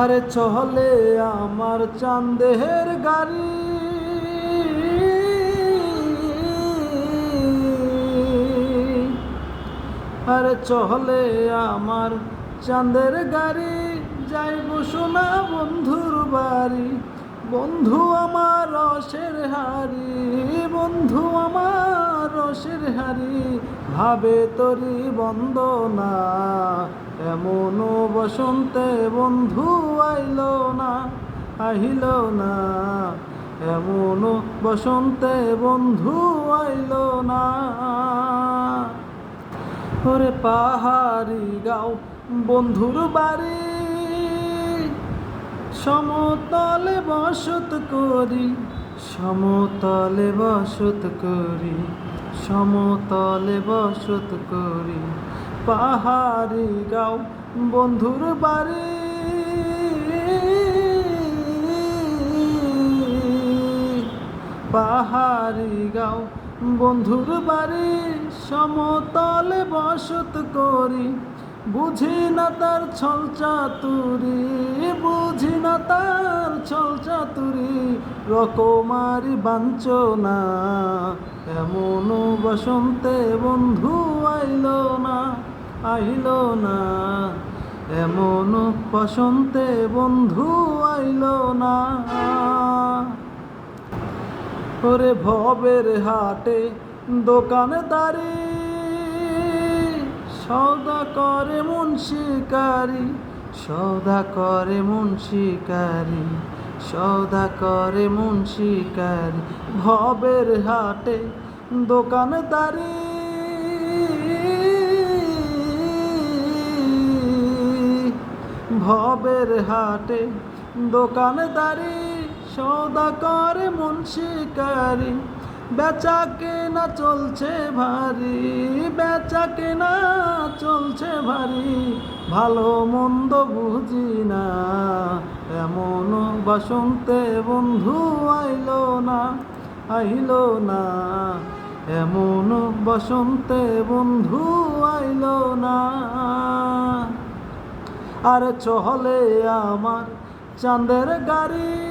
আরে চলে আমার চান্দের গাড়ি। আরে চলে আমার চাঁদের গাড়ি। যাইব সোনা বন্ধুর বাড়ি। বন্ধু আমার রসের হারি ভাবে তরি বন্দনা। এমন বসন্তে বন্ধু আইল না, আহিল না। এমন বসন্তে বন্ধু আইল না। ওরে পাহাড়ি গাও, বন্ধুর বাড়ি। সমতলে বসত করি, সমতলে বসত করি। সমতলে বসত করি পাহাড়ি গাও বন্ধুর বাড়ি। পাহাড়ি গাও বন্ধুর বাড়ি সমতলে বসত করি বুঝি না তার ছল চাতুরি, বুঝি না তার ছল চাতুরি, রকমারি বাঞ্চনা, এমন বসন্তে বন্ধু আইল না আইল না। এমন বসন্তে বন্ধু আইল না। ওরে ভবের হাটে দোকানদারি সৌদা করে মন শিকারি, সৌদা করে মন শিকারি, সৌদা করে মন শিকারি। ভবের হাটে দোকানদারি। ভবের হাটে দোকানদারি, সৌদা করে মন শিকারি বেচা কেনা চলছে ভারী বেচা কেনা চলছে ভারী, ভালো মন্দ বুঝি না। এমন বসন্তে বন্ধু আইল না আইল না। এমন বসন্তে বন্ধু আইল না। আর চলে আমার চাঁদের গাড়ি।